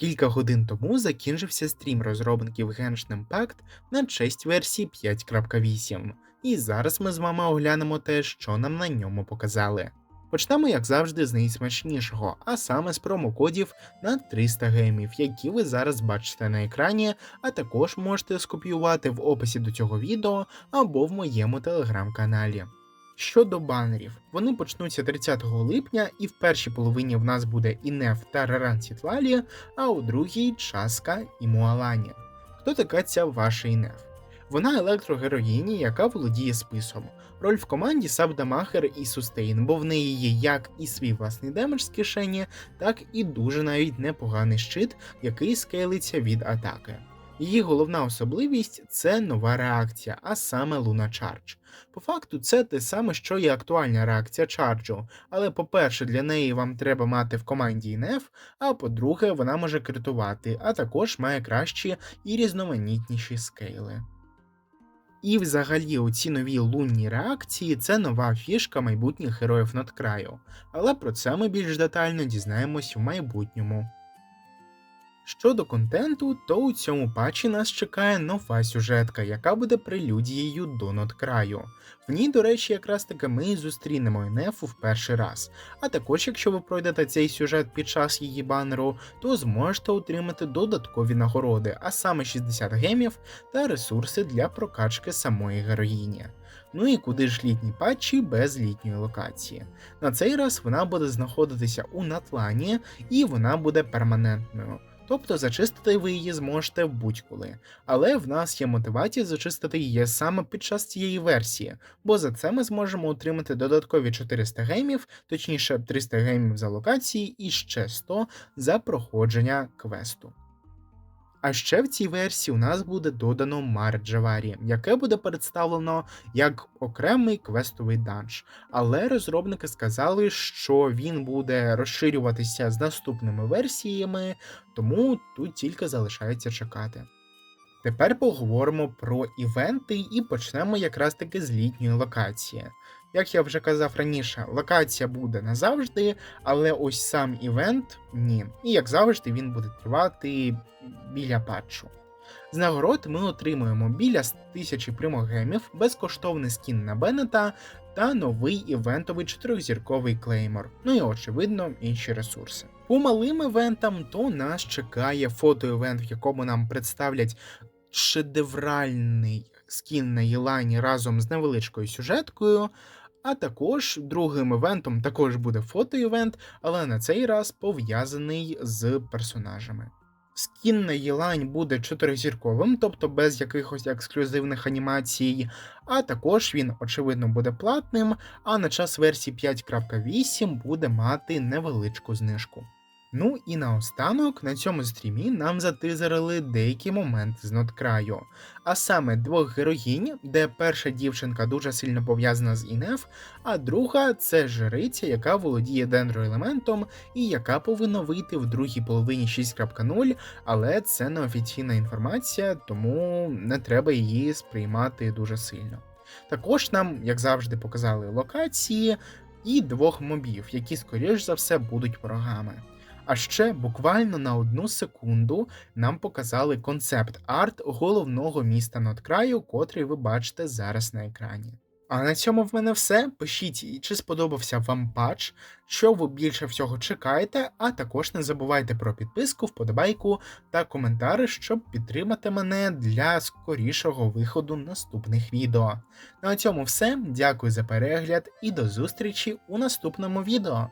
Кілька годин тому закінчився стрім розробників Genshin Impact на честь версії 5.8, і зараз ми з вами оглянемо те, що нам на ньому показали. Почнемо, як завжди, з найсмачнішого, а саме з промокодів на 300 геймів, які ви зараз бачите на екрані, а також можете скопіювати в описі до цього відео або в моєму телеграм-каналі. Щодо банерів, вони почнуться 30 липня, і в першій половині в нас буде Інеф та Раран Сітлалі, а у другій Часка і Муалані. Хто така ця ваша Інеф? Вона електрогероїні, яка володіє списом. Роль в команді Сабдамахер і Сустейн, бо в неї є як і свій власний демедж з кишені, так і дуже навіть непоганий щит, який скейлиться від атаки. Її головна особливість це нова реакція, а саме Луна Чардж. По факту, це те саме, що і актуальна реакція чарджу, але по-перше, для неї вам треба мати в команді ІНФ, а по-друге, вона може критувати, а також має кращі і різноманітніші скейли. І взагалі оці нові лунні реакції це нова фішка майбутніх героїв надкраю, але про це ми більш детально дізнаємось в майбутньому. Щодо контенту, то у цьому патчі нас чекає нова сюжетка, яка буде прелюдією до надкраю. В ній, до речі, якраз таки ми зустрінемо Енефу в перший раз. А також, якщо ви пройдете цей сюжет під час її банеру, то зможете отримати додаткові нагороди, а саме 60 гемів та ресурси для прокачки самої героїні. Ну і куди ж літні патчі без літньої локації. На цей раз вона буде знаходитися у Натлані і вона буде перманентною. Тобто зачистити ви її зможете будь-коли. Але в нас є мотивація зачистити її саме під час цієї версії, бо за це ми зможемо отримати додаткові 400 геймів, точніше 300 геймів за локації і ще 100 за проходження квесту. А ще в цій версії у нас буде додано Марджаварі, яке буде представлено як окремий квестовий данж. Але розробники сказали, що він буде розширюватися з наступними версіями, тому тут тільки залишається чекати. Тепер поговоримо про івенти і почнемо якраз таки з літньої локації. Як я вже казав раніше, локація буде назавжди, але ось сам івент ні. І як завжди, він буде тривати біля патчу. З нагород ми отримуємо біля 1000 примогемів, безкоштовний скін на Беннета та новий івентовий чотирьохзірковий клеймор, ну і очевидно інші ресурси. По малим івентам то нас чекає фотоівент, в якому нам представлять шедевральний скін на Єлані разом з невеличкою сюжеткою. А також другим івентом також буде фотоівент, але на цей раз пов'язаний з персонажами. Скін на Єлань буде чотиризірковим, тобто без якихось ексклюзивних анімацій, а також він, очевидно, буде платним, а на час версії 5.8 буде мати невеличку знижку. Ну і наостанок на цьому стрімі нам затизерили деякі моменти з ноткраю, а саме двох героїнь, де перша дівчинка дуже сильно пов'язана з Інеф, а друга це жриця, яка володіє дендроелементом і яка повинна вийти в другій половині 6.0, але це не офіційна інформація, тому не треба її сприймати дуже сильно. Також нам, як завжди, показали локації і двох мобів, які, скоріш за все, будуть ворогами. А ще буквально на одну секунду нам показали концепт арт головного міста надкраю, котрий ви бачите зараз на екрані. А на цьому в мене все. Пишіть, чи сподобався вам патч, що ви більше всього чекаєте, а також не забувайте про підписку, вподобайку та коментари, щоб підтримати мене для скорішого виходу наступних відео. На цьому все. Дякую за перегляд і до зустрічі у наступному відео.